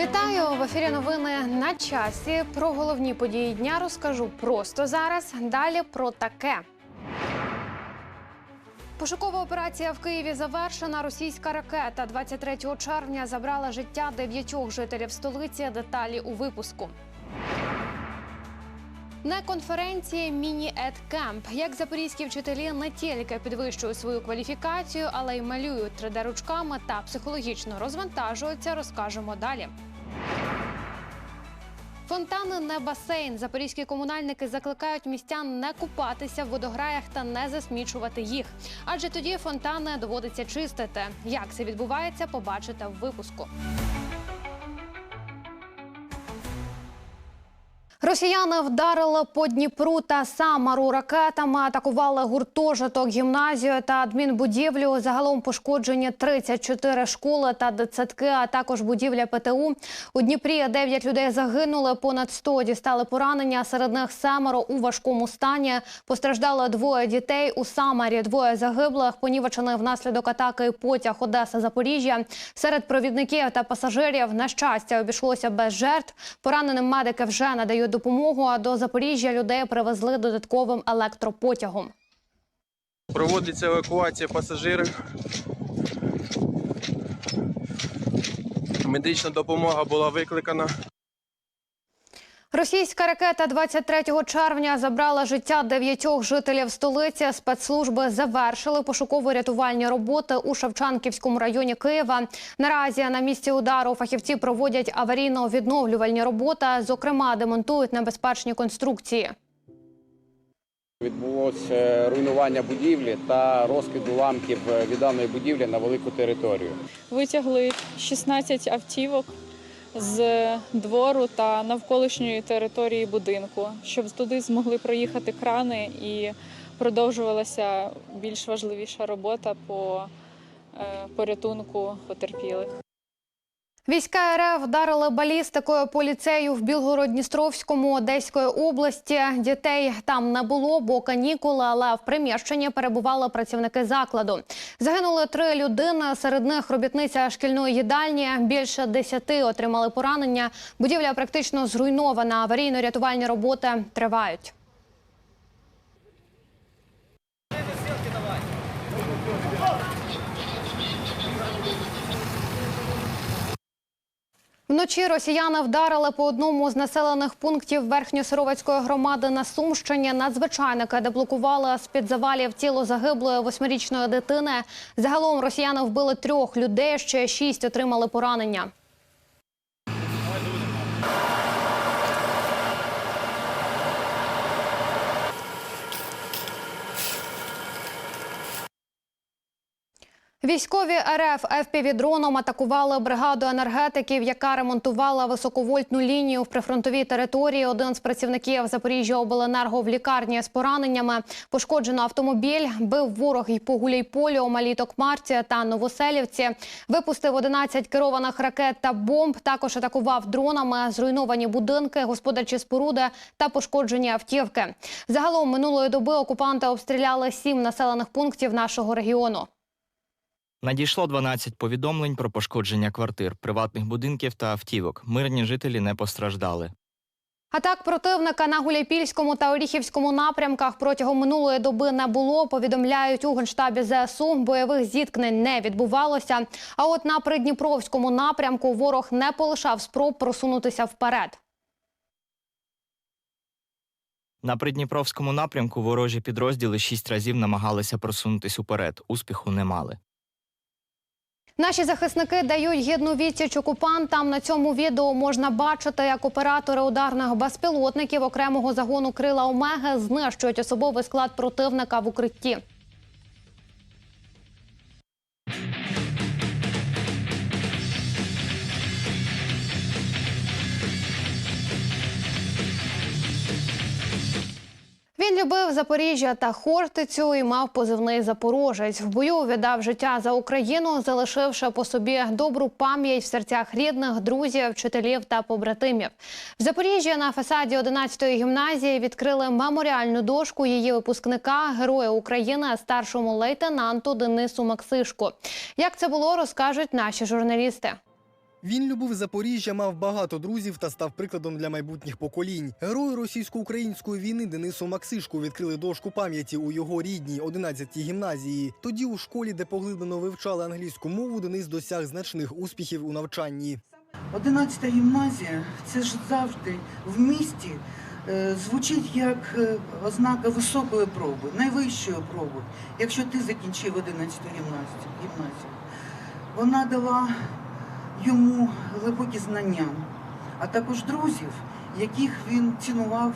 Вітаю в ефірі. Новини на часі. Про головні події дня розкажу просто зараз. Далі про таке. Пошукова операція в Києві завершена. Російська ракета 23 червня забрала життя дев'ятьох жителів столиці. Деталі у випуску. На конференції міні ед кемп як запорізькі вчителі не тільки підвищують свою кваліфікацію, але й малюють 3D ручками та психологічно розвантажуються. Розкажемо далі. Фонтани не басейн. Запорізькі комунальники закликають містян не купатися в водограях та не засмічувати їх. Адже тоді фонтани доводиться чистити. Як це відбувається, побачите в випуску. Росіяни вдарили по Дніпру та Самару ракетами, атакували гуртожиток, гімназію та адмінбудівлю. Загалом пошкоджені 34 школи та дитсадки, а також будівля ПТУ. У Дніпрі 9 людей загинули, понад 100 дістали поранення. Серед них семеро у важкому стані. Постраждали двоє дітей у Самарі. Двоє загиблих. Понівечений внаслідок атаки потяг Одеса Запоріжжя. Серед провідників та пасажирів на щастя обійшлося без жертв. Пораненим медики вже надають допомогу. А до Запоріжжя людей привезли додатковим електропотягом. Проводиться евакуація пасажирів. Медична допомога була викликана. Російська ракета 23 червня забрала життя дев'ятьох жителів столиці. Спецслужби завершили пошуково-рятувальні роботи у Шевчанківському районі Києва. Наразі на місці удару фахівці проводять аварійно-відновлювальні роботи. Зокрема, демонтують небезпечні конструкції. Відбулося руйнування будівлі та розкид уламків від даної будівлі на велику територію. Витягли 16 автівок з двору та навколишньої території будинку, щоб туди змогли проїхати крани і продовжувалася більш важливіша робота по е, порятунку потерпілих. Війська РФ вдарили балістикою по ліцею в Білгород-Дністровському Одеської області. Дітей там не було, бо канікули, але в приміщенні перебували працівники закладу. Загинули три людини. Серед них робітниця шкільної їдальні. Більше десяти отримали поранення. Будівля практично зруйнована. Аварійно-рятувальні роботи тривають. Вночі росіяни вдарили по одному з населених пунктів Верхньосировацької громади на Сумщині. Надзвичайники деблокували з-під завалів тіло загиблої восьмирічної дитини. Загалом росіяни вбили трьох людей, ще шість отримали поранення. Військові РФ ФПВ-дроном атакували бригаду енергетиків, яка ремонтувала високовольтну лінію в прифронтовій території. Один з працівників Запоріжжя обленерго в лікарні з пораненнями. Пошкоджено автомобіль, бив ворог і по Гуляйполю, Малій Токмарці та Новоселівці. Випустив 11 керованих ракет та бомб. Також атакував дронами зруйновані будинки, господарчі споруди та пошкоджені автівки. Загалом минулої доби окупанти обстріляли сім населених пунктів нашого регіону. Надійшло 12 повідомлень про пошкодження квартир, приватних будинків та автівок. Мирні жителі не постраждали. Атак противника на Гуляйпільському та Оріхівському напрямках протягом минулої доби не було. Повідомляють у генштабі ЗСУ. Бойових зіткнень не відбувалося. А от на Придніпровському напрямку ворог не полишав спроб просунутися вперед. На Придніпровському напрямку ворожі підрозділи шість разів намагалися просунутись уперед. Успіху не мали. Наші захисники дають гідну відсіч окупантам. На цьому відео можна бачити, як оператори ударних безпілотників окремого загону крила Омеги знищують особовий склад противника в укритті. Він любив Запоріжжя та Хортицю і мав позивний Запорожець. В бою віддав життя за Україну, залишивши по собі добру пам'ять в серцях рідних, друзів, вчителів та побратимів. В Запоріжжі на фасаді 11-ї гімназії відкрили меморіальну дошку її випускника, героя України, старшому лейтенанту Денису Максишку. Як це було, розкажуть наші журналісти. Він любив Запоріжжя, мав багато друзів та став прикладом для майбутніх поколінь. Герою російсько-української війни Денису Максишку відкрили дошку пам'яті у його рідній 11-й гімназії. Тоді у школі, де поглиблено вивчали англійську мову, Денис досяг значних успіхів у навчанні. 11 гімназія це ж завжди в місті е, звучить як е, ознака високої проби, найвищої проби, якщо ти закінчив 11 гімназію. гімназію. Вона дала йому глибокі знання, а також друзів, яких він цінував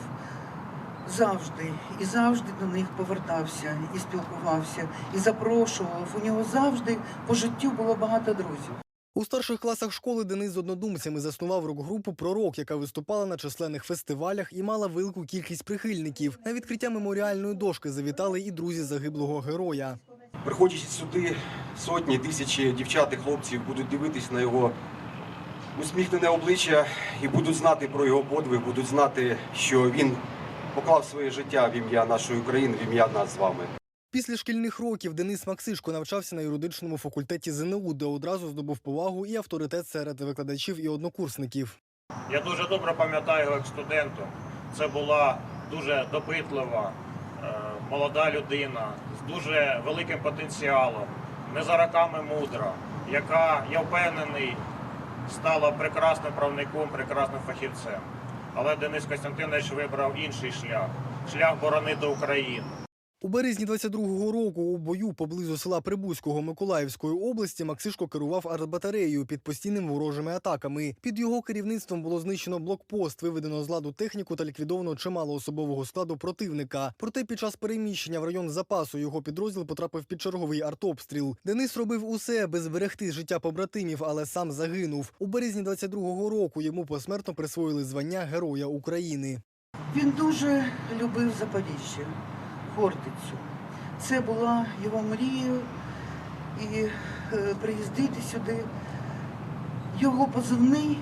завжди і завжди до них повертався і спілкувався, і запрошував. У нього завжди по життю було багато друзів. У старших класах школи Денис з однодумцями заснував рок-групу Пророк, яка виступала на численних фестивалях і мала велику кількість прихильників. На відкриття меморіальної дошки завітали і друзі загиблого героя. Приходячи сюди, сотні, тисячі дівчат і хлопців будуть дивитись на його усміхнене обличчя і будуть знати про його подвиг, будуть знати, що він поклав своє життя в ім'я нашої України, в ім'я нас з вами. Після шкільних років Денис Максишко навчався на юридичному факультеті ЗНУ, де одразу здобув повагу і авторитет серед викладачів і однокурсників. Я дуже добре пам'ятаю його як студентом. Це була дуже допитлива, е, молода людина з дуже великим потенціалом, не за роками мудра, яка, я впевнений, стала прекрасним правником, прекрасним фахівцем. Але Денис Костянтинович вибрав інший шлях шлях боронити Україну. У березні 22-го року у бою поблизу села Прибузького Миколаївської області Максишко керував артбатареєю під постійними ворожими атаками. Під його керівництвом було знищено блокпост, виведено з ладу техніку та ліквідовано чимало особового складу противника. Проте під час переміщення в район запасу його підрозділ потрапив під черговий артобстріл. Денис робив усе, аби зберегти життя побратимів, але сам загинув. У березні 22-го року йому посмертно присвоїли звання Героя України. Він дуже любив Запоріжжя, Хортицю. Це була його мрією і е, приїздити сюди. Його позивний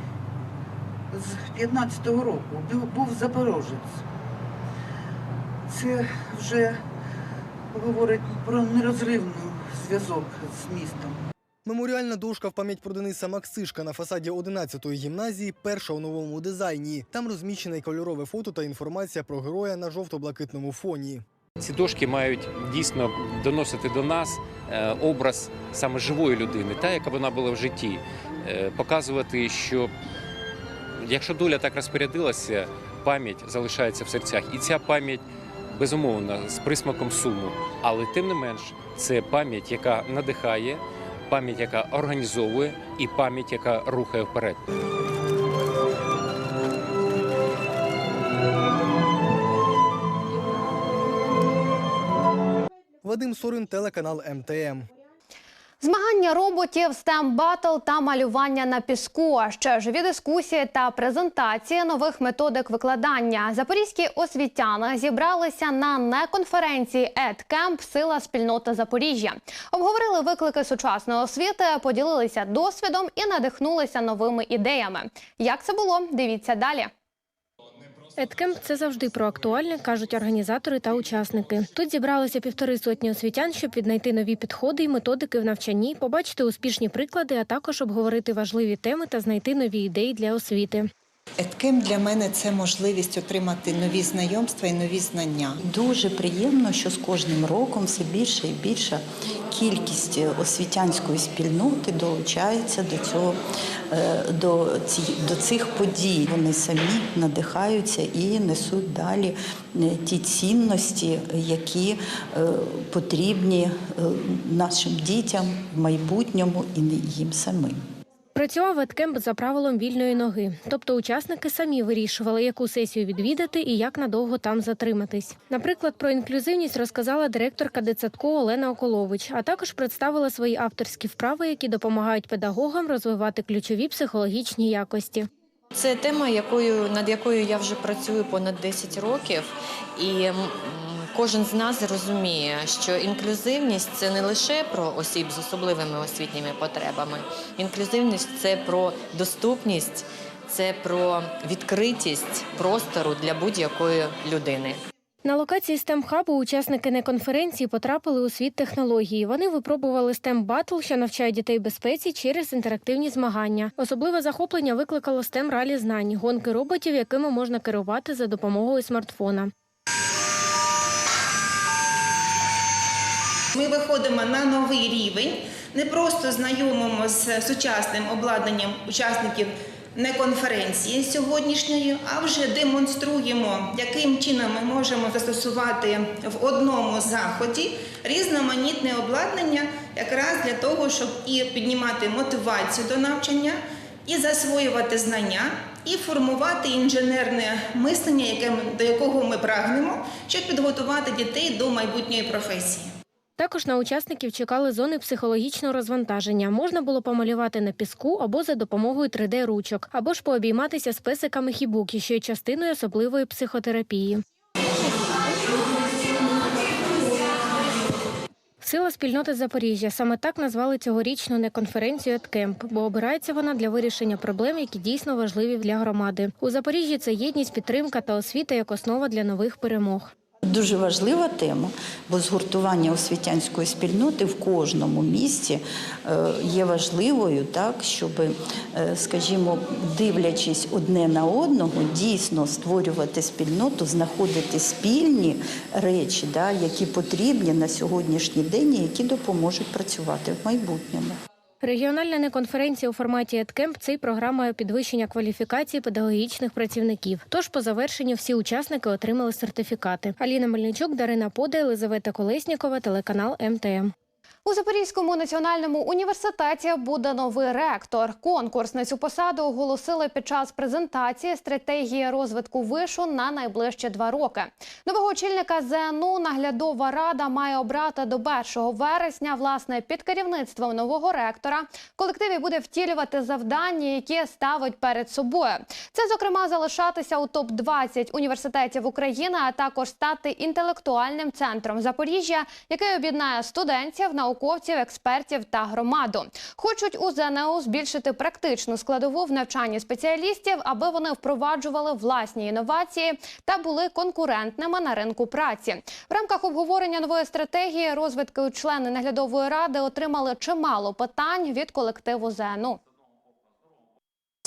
з 15-го року був Запорожець. Це вже говорить про нерозривний зв'язок з містом. Меморіальна дошка в пам'ять про Дениса Максишка на фасаді 11-ї гімназії перша у новому дизайні. Там розміщене кольорове фото та інформація про героя на жовто-блакитному фоні. Ці дошки мають дійсно доносити до нас е, образ саме живої людини, та яка вона була в житті, Е, показувати, що якщо доля так розпорядилася, пам'ять залишається в серцях, і ця пам'ять безумовно з присмаком суму, але тим не менш це пам'ять, яка надихає, пам'ять, яка організовує, і пам'ять, яка рухає вперед. Вадим Сорин, телеканал МТМ. Змагання роботів, STEM батл та малювання на піску. А ще живі дискусії та презентації нових методик викладання. Запорізькі освітяни зібралися на неконференції «Едкемп. Сила спільнота Запоріжжя. Обговорили виклики сучасної освіти, поділилися досвідом і надихнулися новими ідеями. Як це було? Дивіться далі. Едкемп – це завжди про актуальне, кажуть організатори та учасники. Тут зібралися півтори сотні освітян, щоб віднайти нові підходи і методики в навчанні, побачити успішні приклади, а також обговорити важливі теми та знайти нові ідеї для освіти. Еткем для мене це можливість отримати нові знайомства і нові знання. Дуже приємно, що з кожним роком все більше і більша кількість освітянської спільноти долучається до цього е, до, ці, до цих подій. Вони самі надихаються і несуть далі е, ті цінності, які е, потрібні е, нашим дітям в майбутньому і їм самим. Працював Едкемп за правилом вільної ноги, тобто учасники самі вирішували, яку сесію відвідати і як надовго там затриматись. Наприклад, про інклюзивність розказала директорка дитсадку Олена Околович, а також представила свої авторські вправи, які допомагають педагогам розвивати ключові психологічні якості. Це тема, якою над якою я вже працюю понад 10 років, і кожен з нас розуміє, що інклюзивність це не лише про осіб з особливими освітніми потребами. Інклюзивність це про доступність, це про відкритість простору для будь-якої людини. На локації STEM хабу учасники неконференції потрапили у світ технології. Вони випробували STEM батл, що навчає дітей безпеці через інтерактивні змагання. Особливе захоплення викликало STEM ралі знань, гонки роботів, якими можна керувати за допомогою смартфона. Ми виходимо на новий рівень, не просто знайомимо з сучасним обладнанням учасників не конференції сьогоднішньої, а вже демонструємо, яким чином ми можемо застосувати в одному заході різноманітне обладнання, якраз для того, щоб і піднімати мотивацію до навчання, і засвоювати знання, і формувати інженерне мислення, до якого ми прагнемо, щоб підготувати дітей до майбутньої професії. Також на учасників чекали зони психологічного розвантаження. Можна було помалювати на піску або за допомогою 3D-ручок, або ж пообійматися з песиками хібукі, що є частиною особливої психотерапії. Сила спільноти Запоріжжя саме так назвали цьогорічну неконференцію «Еткемп», бо обирається вона для вирішення проблем, які дійсно важливі для громади. У Запоріжжі це єдність, підтримка та освіта як основа для нових перемог. Дуже важлива тема, бо згуртування освітянської спільноти в кожному місті е, є важливою, так щоб, е, скажімо, дивлячись одне на одного, дійсно створювати спільноту, знаходити спільні речі, да, які потрібні на сьогоднішній день і які допоможуть працювати в майбутньому. Регіональна неконференція у форматі «Еткемп» – це й програма підвищення кваліфікації педагогічних працівників. Тож по завершенню всі учасники отримали сертифікати. Аліна Мельничук, Дарина Пода, Елизавета Колеснікова, телеканал МТМ. У Запорізькому національному університеті буде новий ректор. Конкурс на цю посаду оголосили під час презентації стратегії розвитку вишу на найближчі два роки. Нового очільника ЗНУ наглядова рада має обрати до 1 вересня. Власне, під керівництвом нового ректора колективі буде втілювати завдання, які ставить перед собою. Це, зокрема, залишатися у топ 20 університетів України, а також стати інтелектуальним центром Запоріжжя, який об'єднає студентів, науковців, експертів та громаду. Хочуть у ЗНО збільшити практичну складову в навчанні спеціалістів, аби вони впроваджували власні інновації та були конкурентними на ринку праці. В рамках обговорення нової стратегії розвитку члени наглядової ради отримали чимало питань від колективу ЗНУ.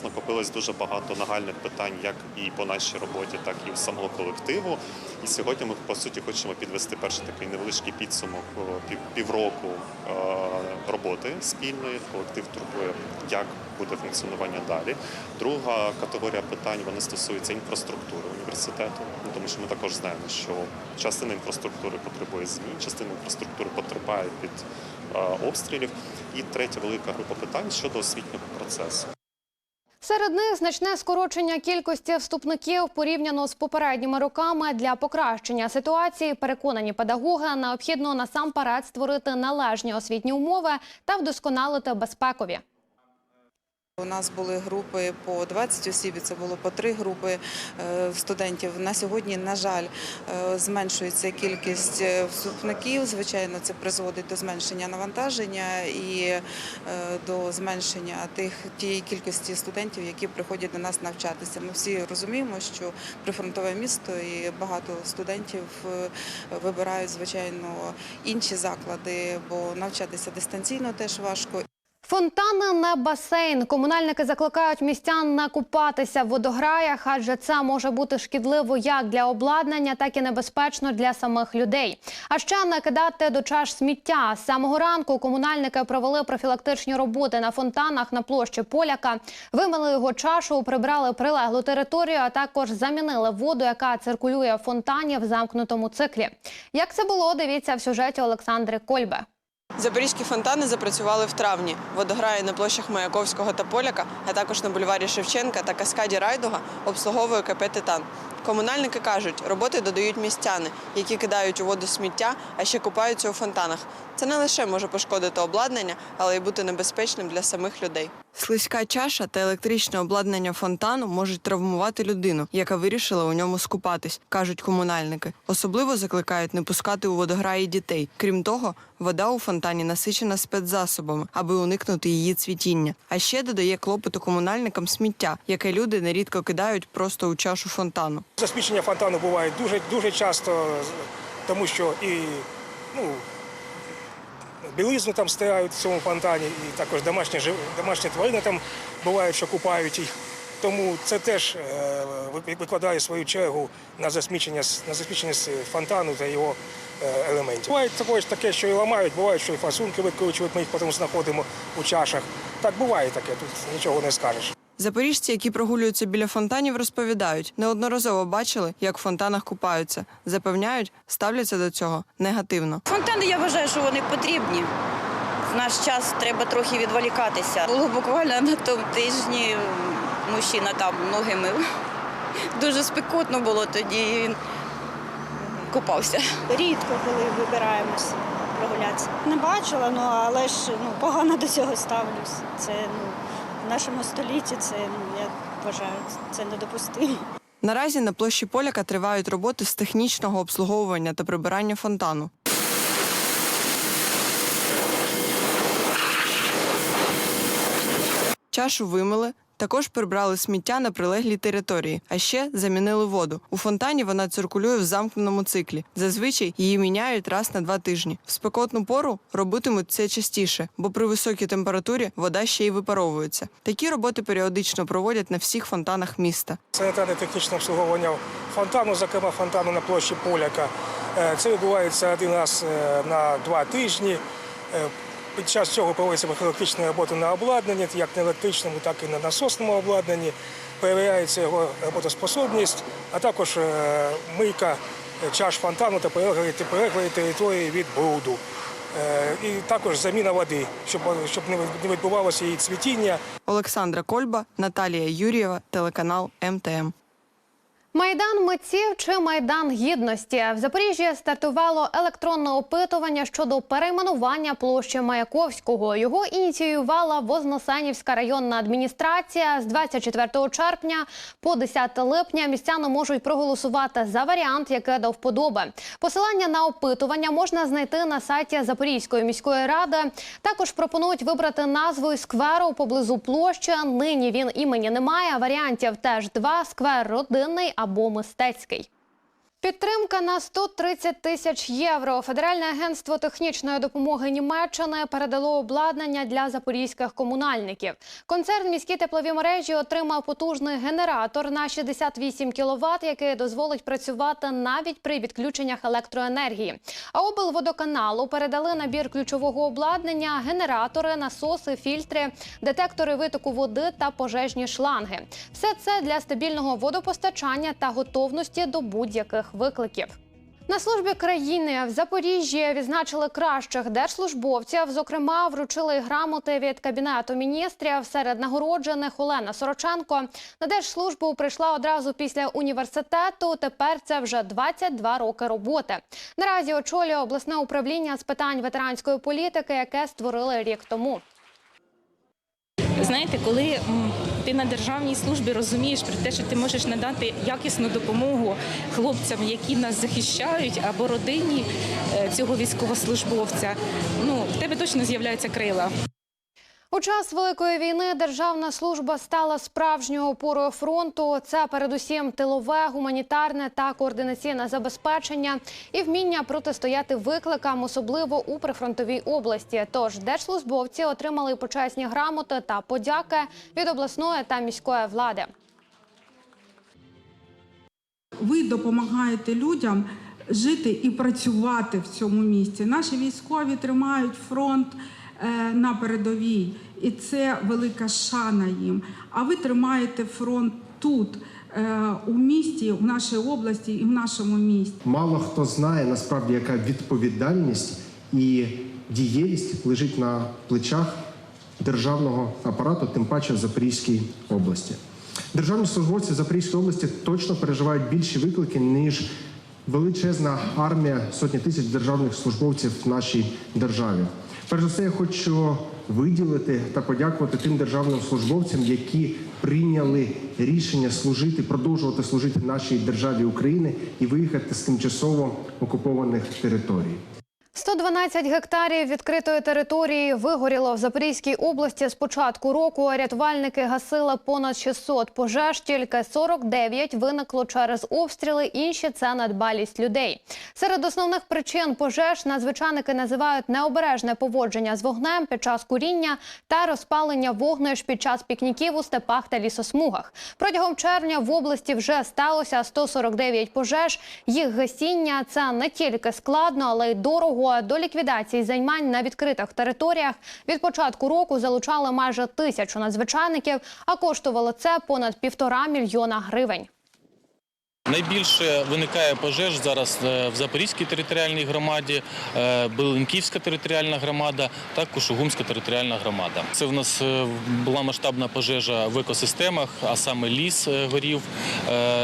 Накопилось дуже багато нагальних питань, як і по нашій роботі, так і у самого колективу. І сьогодні ми по суті хочемо підвести перший такий невеличкий підсумок пів, півроку е, роботи спільної. Колектив турбує, як буде функціонування далі. Друга категорія питань вона стосується інфраструктури університету, ну, тому що ми також знаємо, що частина інфраструктури потребує змін, частина інфраструктури потерпає від е, обстрілів. І третя велика група питань щодо освітнього процесу. Серед них значне скорочення кількості вступників порівняно з попередніми роками для покращення ситуації. Переконані педагоги необхідно насамперед створити належні освітні умови та вдосконалити безпекові. У нас були групи по 20 осіб, це було по три групи е, студентів. На сьогодні, на жаль, е, зменшується кількість е, вступників. Звичайно, це призводить до зменшення навантаження і до зменшення тих тієї кількості студентів, які приходять до нас навчатися. Ми всі розуміємо, що прифронтове місто і багато студентів вибирають звичайно інші заклади, бо навчатися дистанційно теж важко. Фонтани на басейн. Комунальники закликають містян не купатися в водограях, адже це може бути шкідливо як для обладнання, так і небезпечно для самих людей. А ще не кидати до чаш сміття. З самого ранку комунальники провели профілактичні роботи на фонтанах на площі Поляка, вимили його чашу, прибрали прилеглу територію, а також замінили воду, яка циркулює в фонтані в замкнутому циклі. Як це було, дивіться в сюжеті Олександри Кольбе. Запорізькі фонтани запрацювали в травні. Водограї на площах Маяковського та Поляка, а також на бульварі Шевченка та каскаді Райдуга обслуговує КП «Титан». Комунальники кажуть, роботи додають містяни, які кидають у воду сміття, а ще купаються у фонтанах. Це не лише може пошкодити обладнання, але й бути небезпечним для самих людей. Слизька чаша та електричне обладнання фонтану можуть травмувати людину, яка вирішила у ньому скупатись, кажуть комунальники. Особливо закликають не пускати у водограї дітей. Крім того, вода у фонтані насичена спецзасобами, аби уникнути її цвітіння. А ще додає клопоту комунальникам сміття, яке люди нерідко кидають просто у чашу фонтану. Засмічення фонтану буває дуже, дуже часто, тому що і ну, білизну там стирають в цьому фонтані, і також домашні, домашні тварини там бувають, що купають їх. Тому це теж е, викладає свою чергу на засмічення, на засмічення фонтану та його е, елементів. Буває також таке, що і ламають, буває, що і фасунки викручують, ми їх потім знаходимо у чашах. Так буває таке, тут нічого не скажеш. Запоріжці, які прогулюються біля фонтанів, розповідають, неодноразово бачили, як в фонтанах купаються. Запевняють, ставляться до цього негативно. Фонтани я вважаю, що вони потрібні. В наш час треба трохи відволікатися. Було буквально на тому тижні мужчина там ноги мив. Дуже спекотно було тоді. і Він купався. Рідко, коли вибираємось прогулятися. Не бачила, ну але ж ну, погано до цього ставлюсь. Це ну, нашому столітті це ну, я вважаю, це недопустимо. Наразі на площі Поляка тривають роботи з технічного обслуговування та прибирання фонтану. Чашу вимили, також прибрали сміття на прилеглій території, а ще замінили воду. У фонтані вона циркулює в замкненому циклі. Зазвичай її міняють раз на два тижні. В спекотну пору робитимуть це частіше, бо при високій температурі вода ще й випаровується. Такі роботи періодично проводять на всіх фонтанах міста. Санітарне технічне обслуговування фонтану, зокрема фонтану на площі Поляка. Е, Це відбувається один раз е, на два тижні. Під час цього проводиться профілактична робота на обладнанні, як на електричному, так і на насосному обладнанні. Перевіряється його роботоспособність, а також е, мийка е, чаш фонтану та прилеглої території від бруду. Е, І також заміна води, щоб, щоб не відбувалося її цвітіння. Олександра Кольба, Наталія Юрієва, телеканал МТМ. Майдан митців чи майдан гідності в Запоріжжі стартувало електронне опитування щодо перейменування площі Маяковського. Його ініціювала Вознесенівська районна адміністрація. З 24 червня по 10 липня містяни можуть проголосувати за варіант, який до вподоби. Посилання на опитування можна знайти на сайті Запорізької міської ради. Також пропонують вибрати назву скверу поблизу площі. Нині він імені немає. Варіантів теж два: сквер родинний або мистецький. Підтримка на 130 тисяч євро. Федеральне агентство технічної допомоги Німеччини передало обладнання для запорізьких комунальників. Концерн міські теплові мережі отримав потужний генератор на 68 кВт, який дозволить працювати навіть при відключеннях електроенергії. А облводоканалу передали набір ключового обладнання, генератори, насоси, фільтри, детектори витоку води та пожежні шланги. Все це для стабільного водопостачання та готовності до будь-яких викликів. На службі країни в Запоріжжі відзначили кращих держслужбовців. Зокрема, вручили грамоти від кабінету міністрів. Серед нагороджених Олена Сороченко на держслужбу прийшла одразу після університету. Тепер це вже 22 роки роботи. Наразі очолює обласне управління з питань ветеранської політики, яке створили рік тому. Знаєте, коли ти на державній службі розумієш про те, що ти можеш надати якісну допомогу хлопцям, які нас захищають, або родині е, цього військовослужбовця, ну в тебе точно з'являються крила. У час великої війни державна служба стала справжньою опорою фронту. Це передусім тилове, гуманітарне та координаційне забезпечення і вміння протистояти викликам, особливо у прифронтовій області. Тож держслужбовці отримали почесні грамоти та подяки від обласної та міської влади. Ви допомагаєте людям жити і працювати в цьому місті. Наші військові тримають фронт на передовій, і це велика шана їм. А ви тримаєте фронт тут, е, у місті, в нашій області і в нашому місті. Мало хто знає насправді, яка відповідальність і дієвість лежить на плечах державного апарату, тим паче в Запорізькій області. Державні службовці в Запорізькій області точно переживають більші виклики, ніж величезна армія сотні тисяч державних службовців в нашій державі. Перш за все, я хочу виділити та подякувати тим державним службовцям, які прийняли рішення служити, продовжувати служити нашій державі України і виїхати з тимчасово окупованих територій. 112 гектарів відкритої території вигоріло в Запорізькій області з початку року. Рятувальники гасили понад 600 пожеж. Тільки 49 виникло через обстріли. Інші це надбалість людей. Серед основних причин пожеж надзвичайники називають необережне поводження з вогнем під час куріння та розпалення вогнищ під час пікніків у степах та лісосмугах. Протягом червня в області вже сталося 149 пожеж. Їх гасіння це не тільки складно, але й дорого. До ліквідації займань на відкритих територіях від початку року залучали майже тисячу надзвичайників, а коштувало це понад півтора мільйона гривень. Найбільше виникає пожеж зараз е, в Запорізькій територіальній громаді, е, Беленківська територіальна громада та Кушугумська територіальна громада. Це в нас е, була масштабна пожежа в екосистемах, а саме ліс горів.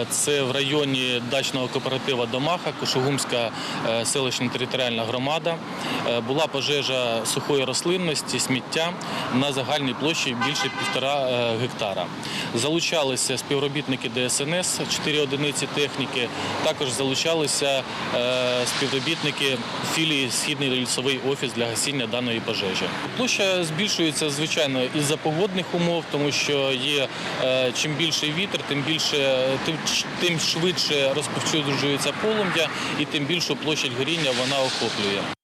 Це в районі дачного кооператива Домаха, Кушугумська селищна територіальна громада. Була пожежа сухої рослинності, сміття на загальній площі більше півтора гектара. Залучалися співробітники ДСНС, 4 одиниці техніки. Також залучалися е, співробітники філії Східний лісовий офіс для гасіння даної пожежі. Площа збільшується звичайно із-за погодних умов, тому що є е, чим більший вітер, тим більше тим швидше розповсюджується полум'я і тим більшу площадь горіння вона охоплює.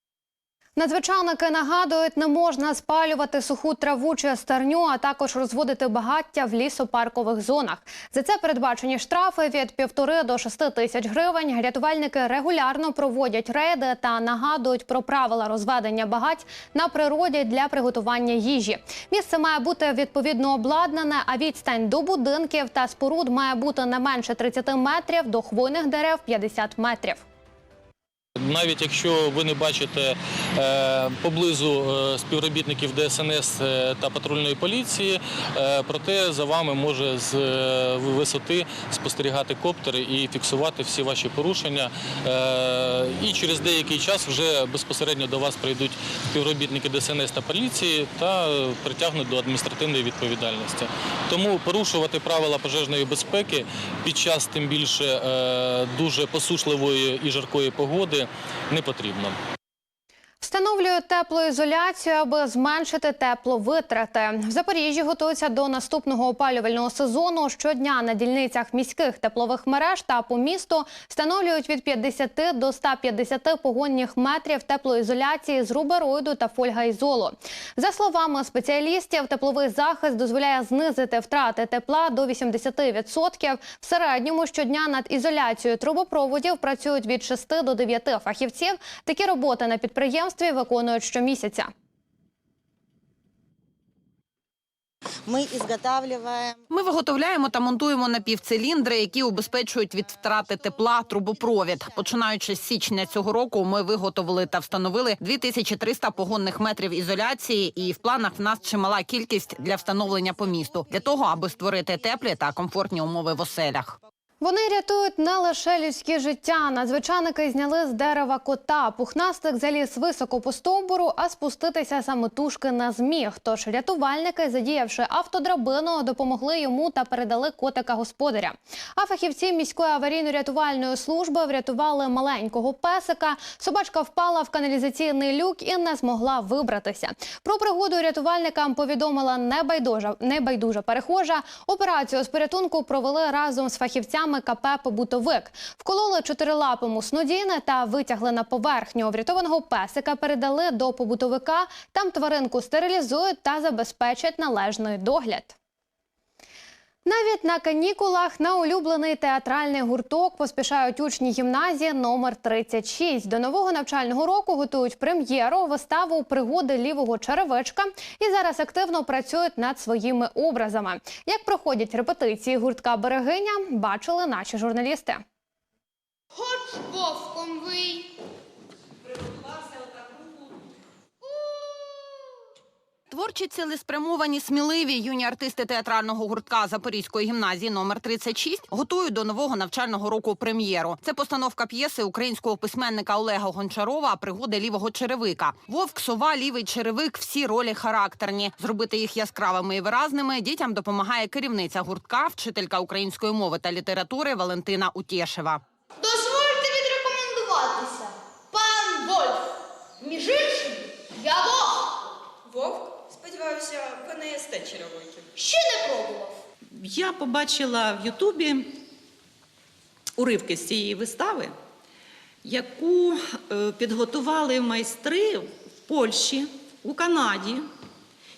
Надзвичайники нагадують, не можна спалювати суху траву чи стерню, а також розводити багаття в лісопаркових зонах. За це передбачені штрафи від півтори до шести тисяч гривень. Рятувальники регулярно проводять рейди та нагадують про правила розведення багать на природі для приготування їжі. Місце має бути відповідно обладнане, а відстань до будинків та споруд має бути не менше 30 метрів, до хвойних дерев 50 метрів. Навіть якщо ви не бачите е, поблизу е, співробітників ДСНС е, та патрульної поліції, проте за вами може з висоти спостерігати коптер і фіксувати всі ваші порушення. І через деякий час вже безпосередньо до вас прийдуть співробітники ДСНС та поліції та притягнуть до адміністративної відповідальності. Тому порушувати правила пожежної безпеки під час тим більше дуже посушливої і жаркої погоди не потрібно. Встановлюють теплоізоляцію, аби зменшити тепловитрати. В Запоріжжі готуються до наступного опалювального сезону. Щодня на дільницях міських теплових мереж та по місту встановлюють від 50 до 150 погонних метрів теплоізоляції з рубероїду та фольгаізолу. За словами спеціалістів, тепловий захист дозволяє знизити втрати тепла до 80%. В середньому щодня над ізоляцією трубопроводів працюють від 6 до 9 фахівців. Такі роботи на підприємстві виконують щомісяця. Ми виготовляємо та монтуємо напівциліндри, які убезпечують від втрати тепла трубопровід. Починаючи з січня цього року, ми виготовили та встановили 2300 погонних метрів ізоляції, і в планах в нас чимала кількість для встановлення по місту для того, аби створити теплі та комфортні умови в оселях. Вони рятують не лише людське життя. Надзвичайники зняли з дерева кота. Пухнастик заліз високо по стовбуру, а спуститися самотужки не зміг. Тож рятувальники, задіявши автодрабину, допомогли йому та передали котика господаря. А фахівці міської аварійно-рятувальної служби врятували маленького песика. Собачка впала в каналізаційний люк і не змогла вибратися. Про пригоду рятувальникам повідомила небайдужа, небайдужа перехожа. Операцію з порятунку провели разом з фахівцями КП «Побутовик». Вкололи чотирилапому снодійне та витягли на поверхню. Врятованого песика передали до побутовика. Там тваринку стерилізують та забезпечать належний догляд. Навіть на канікулах на улюблений театральний гурток поспішають учні гімназії номер 36. До нового навчального року готують прем'єру, виставу пригоди лівого черевичка і зараз активно працюють над своїми образами. Як проходять репетиції гуртка Берегиня, бачили наші журналісти. Хоч вовком вий. Творчі цілеспрямовані, сміливі юні артисти театрального гуртка Запорізької гімназії номер 36 готують до нового навчального року прем'єру. Це постановка п'єси українського письменника Олега Гончарова Пригоди лівого черевика. Вовк, сова, лівий черевик всі ролі характерні. Зробити їх яскравими і виразними дітям допомагає керівниця гуртка, вчителька української мови та літератури Валентина Утєшева. Дозвольте відрекомендуватися. Пан Вольф. Між іншим, я вовк. Вовк? Сподіваюся, не черевиків. Ще не пробував. Я побачила в Ютубі уривки з цієї вистави, яку е, підготували майстри в Польщі, у Канаді.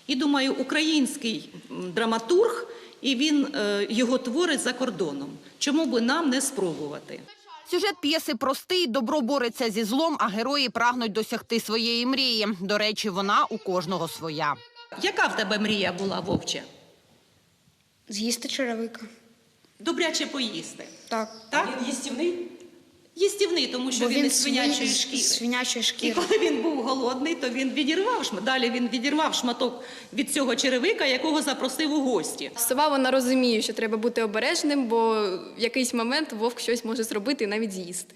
І думаю, український драматург, і він е, його творить за кордоном. Чому би нам не спробувати? Сюжет п'єси простий, добро бореться зі злом, а герої прагнуть досягти своєї мрії. До речі, вона у кожного своя. Яка в тебе мрія була, вовче? З'їсти черевика. Добряче поїсти. Так. Так? Він їстівний? Їстівний, тому що Бо він, він із свинячої свині- з шкіри. І коли він був голодний, то він відірвав шм- Далі він відірвав шматок від цього черевика, якого запросив у гості. Сова вона розуміє, що треба бути обережним, бо в якийсь момент вовк щось може зробити і навіть з'їсти.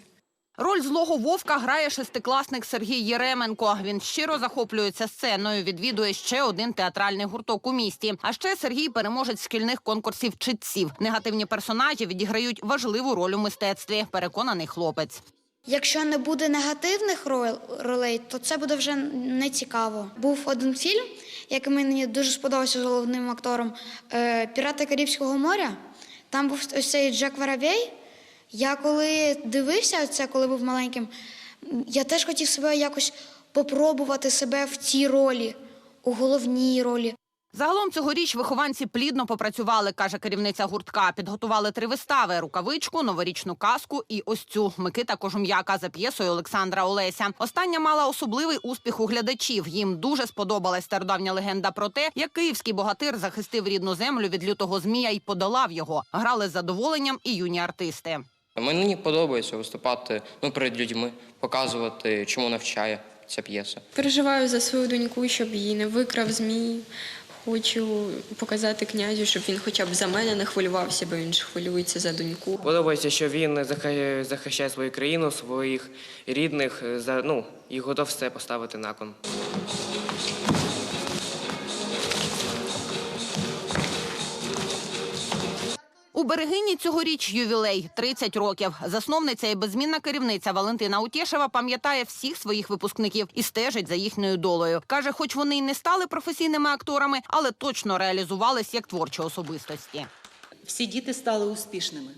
Роль злого вовка грає шестикласник Сергій Єременко. Він щиро захоплюється сценою, відвідує ще один театральний гурток у місті. А ще Сергій переможець шкільних конкурсів читців. Негативні персонажі відіграють важливу роль у мистецтві. Переконаний хлопець. Якщо не буде негативних ролей, то це буде вже не цікаво. Був один фільм, який мені дуже сподобався з головним актором е, Пірати Карибського моря. Там був ось цей Джек Воробей. Я коли дивився це, коли був маленьким, я теж хотів себе якось попробувати себе в цій ролі, у головній ролі. Загалом цьогоріч вихованці плідно попрацювали, каже керівниця гуртка. Підготували три вистави: рукавичку, новорічну казку і ось цю Микита Кожум'яка за п'єсою Олександра Олеся. Остання мала особливий успіх у глядачів. Їм дуже сподобалась стародавня легенда про те, як київський богатир захистив рідну землю від лютого змія і подолав його. Грали з задоволенням і юні артисти. Мені подобається виступати ну, перед людьми, показувати, чому навчає ця п'єса. Переживаю за свою доньку, щоб її не викрав змій. Хочу показати князю, щоб він хоча б за мене не хвилювався, бо він ж хвилюється за доньку. Подобається, що він захищає свою країну, своїх рідних, за ну і готов все поставити на кон. У берегині цьогоріч ювілей 30 років. Засновниця і беззмінна керівниця Валентина Утєшева пам'ятає всіх своїх випускників і стежить за їхньою долею. Каже, хоч вони й не стали професійними акторами, але точно реалізувались як творчі особистості. Всі діти стали успішними.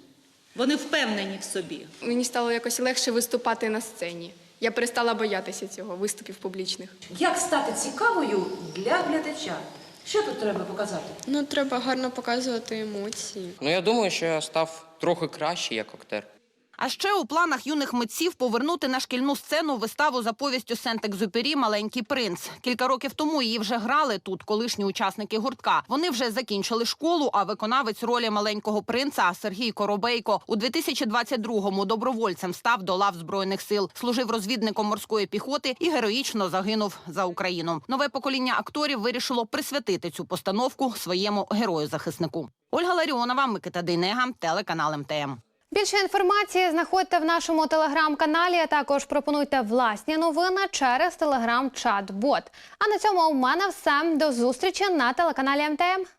Вони впевнені в собі. Мені стало якось легше виступати на сцені. Я перестала боятися цього виступів публічних. Як стати цікавою для глядача? Що тут треба показати? Ну, треба гарно показувати емоції. Ну я думаю, що я став трохи краще як актер. А ще у планах юних митців повернути на шкільну сцену виставу за повістю Сент-Екзюпері Маленький принц. Кілька років тому її вже грали тут колишні учасники гуртка. Вони вже закінчили школу. А виконавець ролі маленького принца Сергій Коробейко у 2022-му добровольцем став до лав збройних сил, служив розвідником морської піхоти і героїчно загинув за Україну. Нове покоління акторів вирішило присвятити цю постановку своєму герою-захиснику. Ольга Ларіонова, Микита Дейнега, телеканал МТМ. Більше інформації знаходьте в нашому телеграм-каналі. а Також пропонуйте власні новини через телеграм-чат-бот. А на цьому у мене все. До зустрічі на телеканалі МТМ.